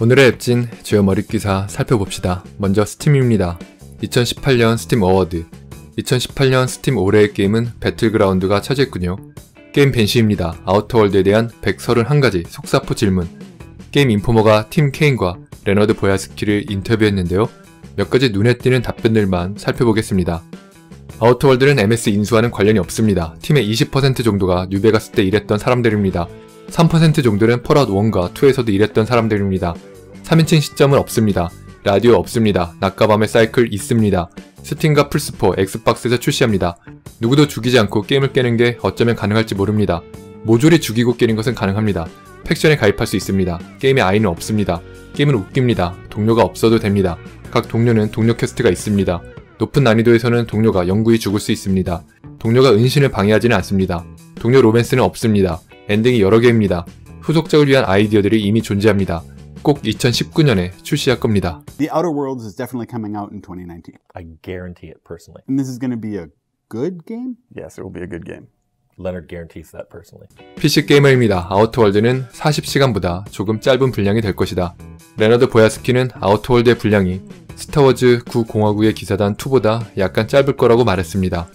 오늘의 앱진 주요 머릿기사 살펴봅시다. 먼저 스팀입니다. 2018년 스팀 어워드 2018년 스팀 올해의 게임은 배틀그라운드가 차지했군요. 게임 벤시입니다. 아우터월드에 대한 131가지 속사포 질문 게임 인포머가 팀 케인과 레너드 보야스키를 인터뷰했는데요. 몇 가지 눈에 띄는 답변들만 살펴보겠습니다. 아우터월드는 MS 인수와는 관련이 없습니다. 팀의 20% 정도가 뉴베가스 때 일했던 사람들입니다. 3% 정도는 펄아웃 1과 2에서도 일했던 사람들입니다. 3인칭 시점은 없습니다. 라디오 없습니다. 낮과 밤의 사이클 있습니다. 스팀과 플스4, 엑스박스에서 출시합니다. 누구도 죽이지 않고 게임을 깨는 게 어쩌면 가능할지 모릅니다. 모조리 죽이고 깨는 것은 가능합니다. 팩션에 가입할 수 있습니다. 게임에 아이는 없습니다. 게임은 웃깁니다. 동료가 없어도 됩니다. 각 동료는 동료 퀘스트가 있습니다. 높은 난이도에서는 동료가 영구히 죽을 수 있습니다. 동료가 은신을 방해하지는 않습니다. 동료 로맨스는 없습니다. 엔딩이 여러 개입니다. 후속작을 위한 아이디어들이 이미 존재합니다. 꼭 2019년에 출시할 겁니다. The Outer Worlds is definitely coming out in 2019. I guarantee it personally. And this is going to be a good game? Yes, it will be a good game. Leonard guarantees that personally. PC 게이머입니다. 아우터월드는 40시간보다 조금 짧은 분량이 될 것이다. 레너드 보야스키는 아우터월드의 분량이 스타워즈 9 공화국의 기사단 2보다 약간 짧을 거라고 말했습니다.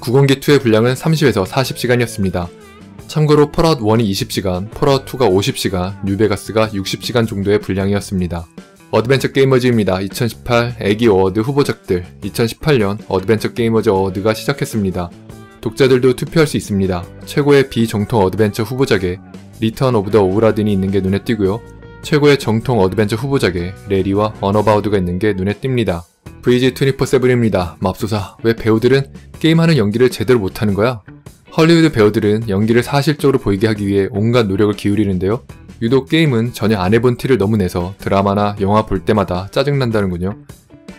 9공기 2의 분량은 30에서 40시간이었습니다. 참고로 펄아웃 1이 20시간, 펄아웃 2가 50시간, 뉴베가스가 60시간 정도의 분량이었습니다. 어드벤처 게이머즈입니다. 2018 애기 어워드 후보작들 2018년 어드벤처 게이머즈 어워드가 시작했습니다. 독자들도 투표할 수 있습니다. 최고의 비정통 어드벤처 후보작에 리턴 오브 더 오라딘이 있는 게 눈에 띄고요. 최고의 정통 어드벤처 후보작에 레리와 언어바우드가 있는 게 눈에 띕니다. VG24-7입니다. 맙소사, 왜 배우들은 게임하는 연기를 제대로 못하는 거야? 헐리우드 배우들은 연기를 사실적으로 보이게 하기 위해 온갖 노력을 기울이는데요. 유독 게임은 전혀 안 해본 티를 너무 내서 드라마나 영화 볼 때마다 짜증난다는군요.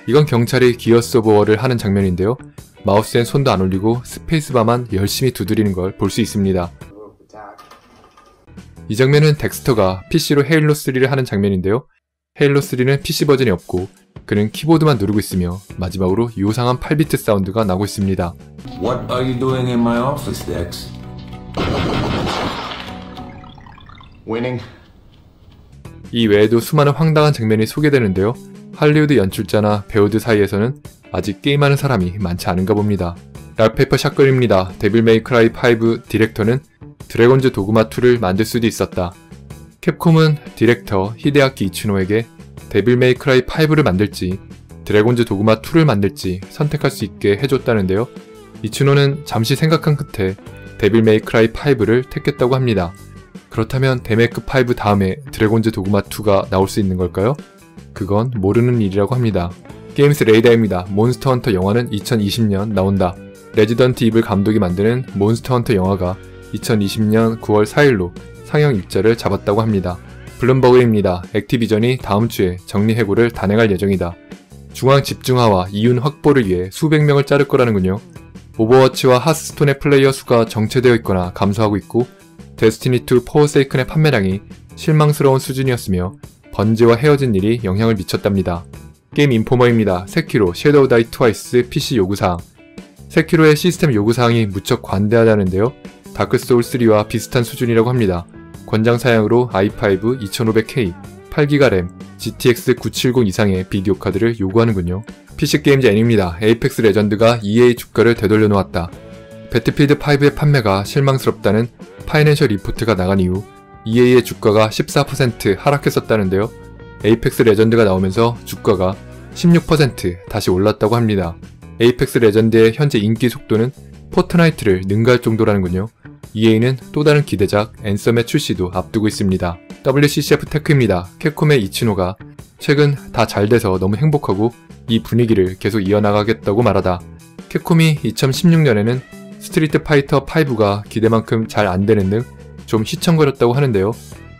이건 경찰이 기어스 오브 워를 하는 장면인데요. 마우스엔 손도 안 올리고 스페이스바만 열심히 두드리는 걸 볼 수 있습니다. 이 장면은 덱스터가 PC로 헤일로3를 하는 장면인데요. 헤일로 3는 PC 버전이 없고 그는 키보드만 누르고 있으며 마지막으로 요상한 8비트 사운드가 나고 있습니다. What are you doing in my office, Dex? Winning. 이 외에도 수많은 황당한 장면이 소개되는데요. 할리우드 연출자나 배우들 사이에서는 아직 게임하는 사람이 많지 않은가 봅니다. 락페퍼 샷건입니다. 데빌 메이크라이 5 디렉터는 드래곤즈 도그마 2를 만들 수도 있었다. 캡콤은 디렉터 히데아키 이츠노에게 데빌 메이 크라이 5를 만들지 드래곤즈 도그마 2를 만들지 선택할 수 있게 해줬다는데요. 이츠노는 잠시 생각한 끝에 데빌 메이 크라이 5를 택했다고 합니다. 그렇다면 데메크 5 다음에 드래곤즈 도그마 2가 나올 수 있는 걸까요? 그건 모르는 일이라고 합니다. 게임스 레이더입니다. 몬스터 헌터 영화는 2020년 나온다. 레지던트 이블 감독이 만드는 몬스터 헌터 영화가 2020년 9월 4일로 상영 일자를 잡았다고 합니다. 블룸버그입니다. 액티비전이 다음 주에 정리 해고를 단행할 예정이다. 중앙 집중화와 이윤 확보를 위해 수백 명을 자를 거라는군요. 오버워치와 하스스톤의 플레이어 수가 정체되어 있거나 감소하고 있고 데스티니2 포어세이큰의 판매량이 실망스러운 수준이었으며 번지와 헤어진 일이 영향을 미쳤답니다. 게임 인포머입니다. 세키로 섀도우 다이 트와이스 PC 요구사항 세키로의 시스템 요구사항이 무척 관대하다는데요. 다크소울3와 비슷한 수준이라고 합니다. 권장 사양으로 i5 2500K, 8기가 램, GTX 970 이상의 비디오 카드를 요구하는군요. PC게임즈 N입니다. 에이펙스 레전드가 EA 주가를 되돌려 놓았다. 배틀필드 5의 판매가 실망스럽다는 파이낸셜 리포트가 나간 이후 EA의 주가가 14% 하락했었다는데요. 에이펙스 레전드가 나오면서 주가가 16% 다시 올랐다고 합니다. 에이펙스 레전드의 현재 인기 속도는 포트나이트를 능가할 정도라는군요. EA는 또 다른 기대작 앤썸의 출시도 앞두고 있습니다. WCCF 테크입니다. 캡콤의 이치노가 최근 다 잘 돼서 너무 행복하고 이 분위기를 계속 이어나가겠다고 말하다. 캡콤이 2016년에는 스트리트 파이터 5가 기대만큼 잘 안 되는 등 좀 휘청거렸다고 하는데요.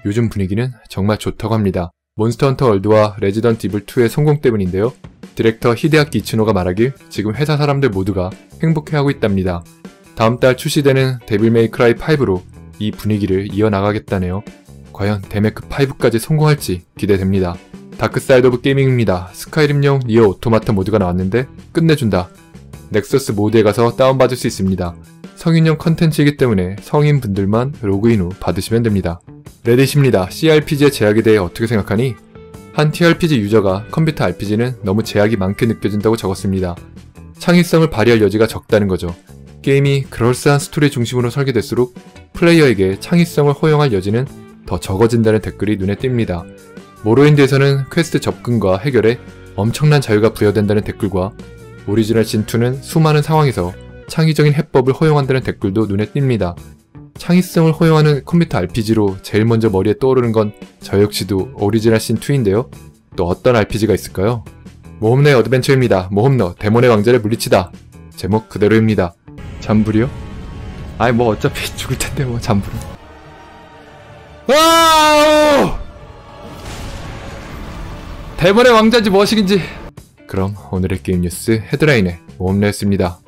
요즘 분위기는 정말 좋다고 합니다. 몬스터 헌터 월드와 레지던트 이블 2의 성공 때문인데요. 디렉터 히데아키 이츠노가 말하길 지금 회사 사람들 모두가 행복해하고 있답니다. 다음 달 출시되는 데빌 메이크라이 5로 이 분위기를 이어나가겠다네요. 과연 데메크 5까지 성공할지 기대됩니다. 다크사이드 오브 게이밍입니다. 스카이림용 니어 오토마타 모드가 나왔는데 끝내준다. 넥서스 모드에 가서 다운받을 수 있습니다. 성인용 컨텐츠이기 때문에 성인분들만 로그인 후 받으시면 됩니다. 레딧입니다. CRPG의 제약에 대해 어떻게 생각하니? 한 TRPG 유저가 컴퓨터 RPG는 너무 제약이 많게 느껴진다고 적었습니다. 창의성을 발휘할 여지가 적다는 거죠. 게임이 그럴싸한 스토리 중심으로 설계될수록 플레이어에게 창의성을 허용할 여지는 더 적어진다는 댓글이 눈에 띕니다. 모로인드에서는 퀘스트 접근과 해결에 엄청난 자유가 부여된다는 댓글과 오리지널 진2는 수많은 상황에서 창의적인 해법을 허용한다는 댓글도 눈에 띕니다. 창의성을 허용하는 컴퓨터 RPG로 제일 먼저 머리에 떠오르는 건 저 역시도 오리지널 신2인데요. 또 어떤 RPG가 있을까요? 모험내 어드벤처입니다. 모험러 데몬의 왕자를 물리치다. 제목 그대로입니다. 잠불이요? 아이 뭐 어차피 죽을 텐데 뭐 잠불은. 와우! 데몬의 왕자인지 무엇이긴지. 그럼 오늘의 게임 뉴스 헤드라인에 모험내였습니다.